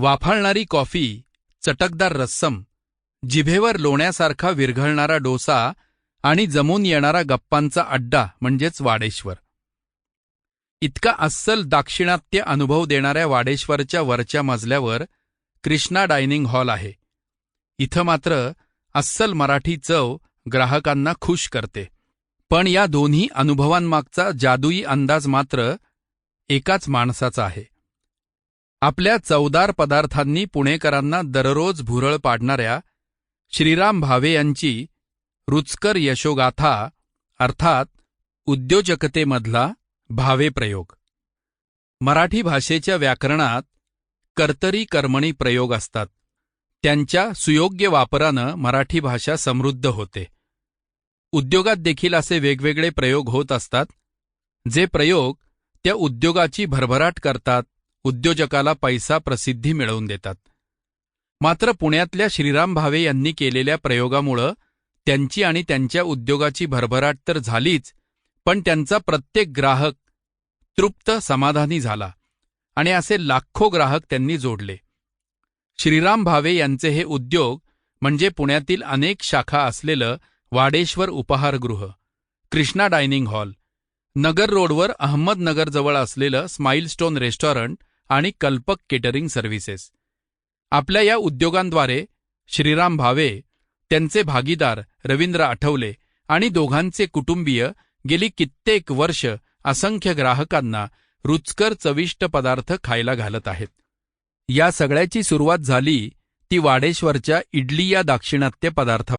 वाफाळणारी coffee चटकदार रस्सम जिभेवर लोण्यासारखा विरघळणारा डोसा आणि जमून येणारा गप्पांचा अड्डा म्हणजेच वाडेश्वर. इतका अस्सल दाक्षिणात्य अनुभव देणाऱ्या वाडेश्वरच्या वरच्या मजल्यावर कृष्णा डायनिंग हॉल आहे. इथं मात्र अस्सल मराठी चव ग्राहकांना खुश करते. पण या दोन्ही अनुभवांमागचा जादुई अंदाज मात्र एकाच माणसाचा आहे. आपल्या चवदार पदार्थांनी पुणेकरांना दररोज भुरळ पाडणाऱ्या श्रीराम भावे यांची रुचकर यशोगाथा अर्थात उद्योजकतेमधला भावे प्रयोग. मराठी भाषेच्या व्याकरणात कर्तरी कर्मणी प्रयोग असतात. त्यांच्या सुयोग्य वापरानं मराठी भाषा समृद्ध होते. उद्योगात देखील असे वेगवेगळे प्रयोग होत असतात जे प्रयोग त्या उद्योगाची भरभराट करतात उद्योजकाला पैसा प्रसिद्धी मिळवून देतात. मात्र पुण्यातल्या श्रीराम भावे यांनी केलेल्या प्रयोगामुळं त्यांची आणि त्यांच्या उद्योगाची भरभराट तर झालीच पण त्यांचा प्रत्येक ग्राहक तृप्त समाधानी झाला आणि असे लाखो ग्राहक त्यांनी जोडले. श्रीराम भावे यांचे हे उद्योग म्हणजे पुण्यातील अनेक शाखा असलेलं वाडेश्वर उपाहारगृह कृष्णा डायनिंग हॉल नगर रोडवर अहमदनगरजवळ असलेलं स्माईलस्टोन रेस्टॉरंट आणि कल्पक केटरिंग सर्व्हिसेस. आपल्या या उद्योगांद्वारे श्रीराम भावे त्यांचे भागीदार रवींद्र आठवले आणि दोघांचे कुटुंबीय गेली कित्येक वर्ष असंख्य ग्राहकांना रुचकर चविष्ट पदार्थ खायला घालत आहेत. या सगळ्याची सुरुवात झाली ती वाडेश्वरच्या इडली या दाक्षिणात्य पदार्थ